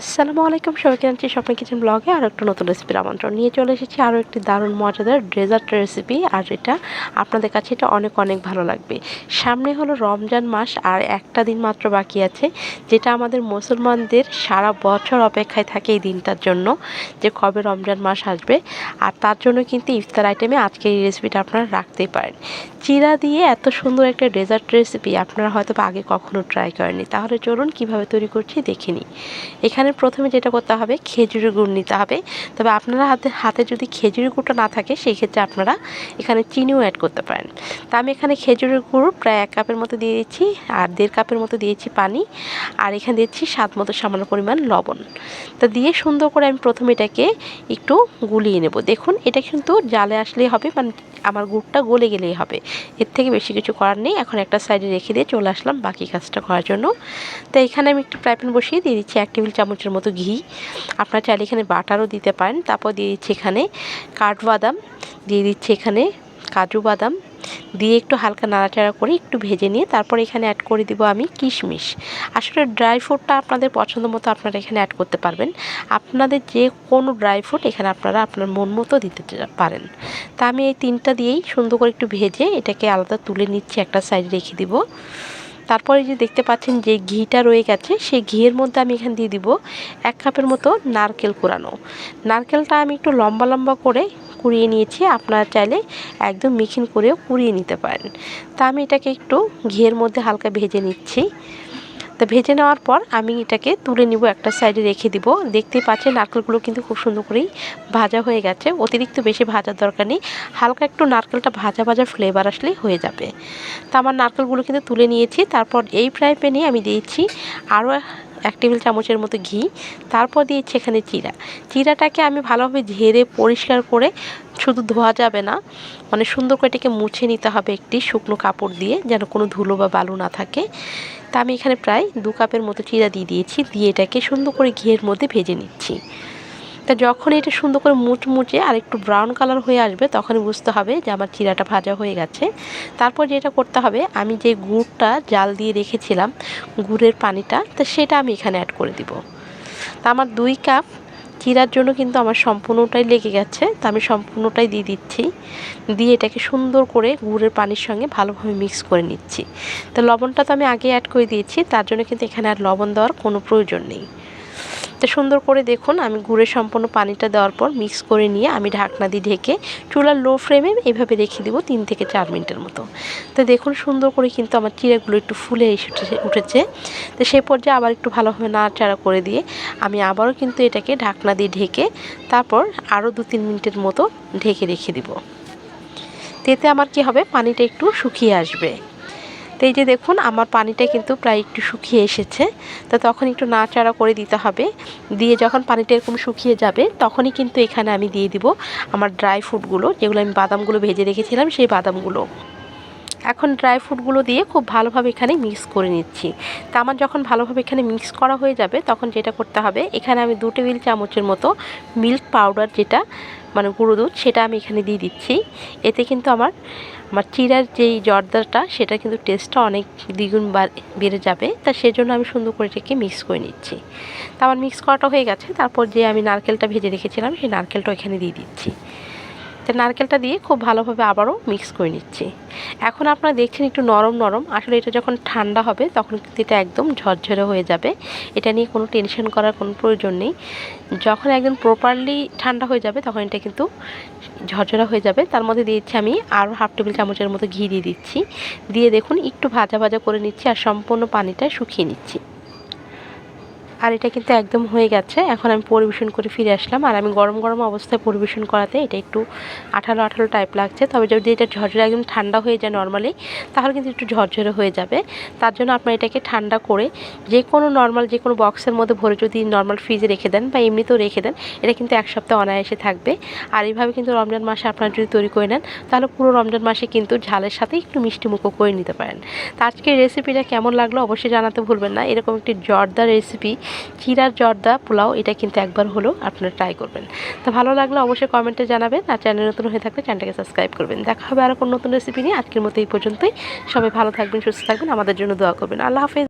আসসালামু আলাইকুম, সবাইকে জানছি স্বপ্ন কিচেন ব্লগে আর একটা নতুন রেসিপির আমন্ত্রণ নিয়ে চলে এসেছি। আরও একটি দারুণ মজাদার ডেজার্ট রেসিপি আর এটা আপনাদের কাছে এটা অনেক অনেক ভালো লাগবে। সামনে হলো রমজান মাস, আর একটা দিন মাত্র বাকি আছে, যেটা আমাদের মুসলমানদের সারা বছর অপেক্ষায় থাকে এই দিনটার জন্য, যে কবে রমজান মাস আসবে। আর তার জন্য কিন্তু ইফতার আইটেমে আজকে এই রেসিপিটা আপনারা রাখতেই পারেন। চিরা দিয়ে এত সুন্দর একটা ডেজার্ট রেসিপি আপনারা হয়তো আগে কখনো ট্রাই করেননি। তাহলে চলুন কীভাবে তৈরি করছি দেখে নিই। এখানে প্রথমে যেটা করতে হবে, খেজুরের গুড় নিতে হবে। তবে আপনারা হাতে হাতে যদি খেজুরের গুড়টা না থাকে সেই ক্ষেত্রে আপনারা এখানে চিনিও অ্যাড করতে পারেন। তা আমি এখানে খেজুরের গুড় প্রায় এক কাপের মতো দিয়ে দিচ্ছি, আর দেড় কাপের মতো দিয়েছি পানি, আর এখানে দিচ্ছি স্বাদ মতো সামান্য পরিমাণ লবণ। তা দিয়ে সুন্দর করে আমি প্রথমে এটাকে একটু গুলিয়ে নেব। দেখুন, এটা কিন্তু জালে আসলেই হবে মানে আমার গুড়টা গলে গেলেই হবে। এর থেকে বেশি কিছু করার নেই। এখন একটা সাইডে রেখে দিয়ে চলে আসলাম বাকি কাজটা করার জন্য। তো এখানে আমি একটু ফ্রাইপ্যান বসিয়ে দিয়ে দিচ্ছি এক টেবিল চামচের মতো ঘি। আপনারা চাইলে এখানে বাটারও দিতে পারেন। তারপর দিয়ে দিচ্ছি এখানে কাঠবাদাম। দিয়ে দিচ্ছি এখানে কাজু বাদাম দিয়ে একটু হালকা নাড়াচাড়া করে একটু ভেজে নিয়ে তারপর এখানে অ্যাড করে দিব আমি কিশমিশ। আসলে ড্রাই ফ্রুটটা আপনাদের পছন্দ মতো আপনারা এখানে অ্যাড করতে পারবেন। আপনাদের যে কোনো ড্রাই ফ্রুট এখানে আপনারা আপনার মন মতো দিতে পারেন। তা আমি এই তিনটা দিয়েই সুন্দর করে একটু ভেজে এটাকে আলাদা তুলে নিচ্ছি একটা সাইডে রেখে দিব। তারপরে যে দেখতে পাচ্ছেন যে ঘিটা রয়ে গেছে, সেই ঘিয়ের মধ্যে আমি এখানে দিয়ে দিব এক কাপের মতো নারকেল কোরানো নারকেলটা আমি একটু লম্বা লম্বা করে কুড়িয়ে নিয়েছি, আপনারা চাইলে একদম মিখিন করেও কুড়িয়ে নিতে পারেন। তা আমি এটাকে একটু ঘিয়ের মধ্যে হালকা ভেজে নিচ্ছি। তা ভেজে নেওয়ার পর আমি এটাকে তুলে নিব একটা সাইডে রেখে দিব। দেখতে পাচ্ছেন নারকেলগুলো কিন্তু খুব সুন্দর করেই ভাজা হয়ে গেছে। অতিরিক্ত বেশি ভাজার দরকার নেই। হালকা একটু নারকেলটা ভাজা ভাজা ফ্লেভার আসলে হয়ে যাবে। তা আমার নারকেলগুলো কিন্তু তুলে নিয়েছি। তারপর এই ফ্রাই প্যানে আমি দিয়েছি আরও এক টেবিল চামচের মতো ঘি, তারপর দিয়েছি এখানে চিরা। চিরাটাকে আমি ভালোভাবে ঝেড়ে পরিষ্কার করে শুধু ধোয়া যাবে না মানে সুন্দর করে এটাকে মুছে নিতে হবে একটি শুকনো কাপড় দিয়ে, যেন কোনো ধুলো বা বালু না থাকে। তা আমি এখানে প্রায় দু কাপের মতো চিরা দিয়ে দিয়েছি, দিয়ে এটাকে সুন্দর করে ঘিয়ের মধ্যে ভেজে নিচ্ছি। তা যখন এটা সুন্দর করে মুচমুচে আর একটু ব্রাউন কালার হয়ে আসবে, তখনই বুঝতে হবে যে আমার চিরাটা ভাজা হয়ে গেছে। তারপর যেটা করতে হবে, আমি যে গুড়টা জাল দিয়ে রেখেছিলাম, গুড়ের পানিটা, তা সেটা আমি এখানে অ্যাড করে দিব। তা আমার দুই কাপ চিরার জন্য কিন্তু আমার সম্পূর্ণটাই লেগে গেছে, তা আমি সম্পূর্ণটাই দিয়ে দিচ্ছি। দিয়ে এটাকে সুন্দর করে গুড়ের পানির সঙ্গে ভালোভাবে মিক্স করে নিচ্ছি। তো লবণটা তো আমি আগে অ্যাড করে দিয়েছি, তার জন্য কিন্তু এখানে আর লবণ দেওয়ার কোনো প্রয়োজন নেই। তো সুন্দর করে দেখুন, আমি গুড়ের সম্পূর্ণ পানিটা দেওয়ার পর মিক্স করে নিয়ে আমি ঢাকনা দিয়ে ঢেকে চুলার লো ফ্লেমে এইভাবে রেখে দেবো তিন থেকে চার মিনিটের মতো। তো দেখুন সুন্দর করে কিন্তু আমার চিড়াগুলো একটু ফুলে এসে উঠেছে। তো সেই পর্যায়ে আবার একটু ভালোভাবে নাড়াচাড়া করে দিয়ে আমি আবারও কিন্তু এটাকে ঢাকনা দিয়ে ঢেকে তারপর আরও দু তিন মিনিটের মতো ঢেকে রেখে দিব। তেতে আমার কি হবে? পানিটা একটু শুকিয়ে আসবে। তো এই যে দেখুন, আমার পানিটা কিন্তু প্রায় একটু শুকিয়ে এসেছে। তো তখন একটু নাড়াচাড়া করে দিতে হবে। দিয়ে যখন পানিটা এরকম শুকিয়ে যাবে, তখনই কিন্তু এখানে আমি দিয়ে দিব আমার ড্রাই ফ্রুটগুলো যেগুলো আমি বাদামগুলো ভেজে রেখেছিলাম, সেই বাদামগুলো। এখন ড্রাই ফ্রুটগুলো দিয়ে খুব ভালোভাবে এখানে মিক্স করে নিচ্ছি। তা আমার যখন ভালোভাবে এখানে মিক্স করা হয়ে যাবে, তখন যেটা করতে হবে, এখানে আমি দু টেবিল চামচের মতো মিল্ক পাউডার যেটা মানে গুঁড়ো দুধ, সেটা আমি এখানে দিয়ে দিচ্ছি। এতে কিন্তু আমার আমার চিরার যেই জর্দাটা সেটা কিন্তু টেস্টটা অনেক দ্বিগুণ বেড়ে যাবে। তা সেজন্য আমি সুন্দর করে এটাকে মিক্স করে নিচ্ছি। তা আমার মিক্স করাটা হয়ে গেছে। তারপর যে আমি নারকেলটা ভেজে রেখেছিলাম, সেই নারকেলটা এখানে দিয়ে দিচ্ছি। তো নারকেলটা দিয়ে খুব ভালোভাবে আবারও মিক্স করে নিচ্ছি। এখন আপনারা দেখছেন একটু নরম নরম। আসলে এটা যখন ঠান্ডা হবে তখন কিন্তু এটা একদম ঝরঝরে হয়ে যাবে। এটা নিয়ে কোনো টেনশন করার কোনো প্রয়োজন নেই। যখন একদম প্রপারলি ঠান্ডা হয়ে যাবে তখন এটা কিন্তু ঝরঝরা হয়ে যাবে। তার মধ্যে দিয়েছি আমি আরও হাফ টেবিল চামচের মতো ঘি দিয়ে দিচ্ছি। দিয়ে দেখুন একটু ভাজা ভাজা করে নিচ্ছি আর সম্পূর্ণ পানিটা শুকিয়ে নিচ্ছি। আর এটা কিন্তু একদম হয়ে গেছে। এখন আমি পরিবেশন করে ফিরে আসলাম। আর আমি গরম গরম অবস্থায় পরিবেশন করাতে এটা একটু আঠালো আঠালো টাইপ লাগছে। তবে যদি এটা ঝরঝরে একদম ঠান্ডা হয়ে যায় নর্মালি তাহলে কিন্তু একটু ঝরঝরে হয়ে যাবে। তার জন্য আপনার এটাকে ঠান্ডা করে যে কোনো নর্মাল যে কোনো বক্সের মধ্যে ভরে যদি নর্মাল ফ্রিজে রেখে দেন বা এমনিতেও রেখে দেন, এটা কিন্তু এক সপ্তাহ অনায়াসে থাকবে। আর এইভাবে কিন্তু রমজান মাসে আপনারা যদি তৈরি করে নেন, তাহলে পুরো রমজান মাসে কিন্তু ঝালের সাথে একটু মিষ্টি মুখো করে নিতে পারেন। তো আজকের রেসিপিটা কেমন লাগল অবশ্যই জানাতে ভুলবেন না। এরকম একটি জর্দার রেসিপি চিরার জর্দা পোলাও, এটা কিন্তু একবার হলেও আপনারা ট্রাই করবেন। তো ভালো লাগলে অবশ্যই কমেন্টে জানাবেন আর চ্যানেল নতুন হয়ে থাকলে চ্যানেলটাকে সাবস্ক্রাইব করবেন। দেখা হবে আরও কোনো নতুন রেসিপি নিয়ে। আজকের মতো এই পর্যন্তই। সবাই ভালো থাকবেন, সুস্থ থাকবেন। আমাদের জন্য দোয়া করবেন। আল্লাহ হাফেজ।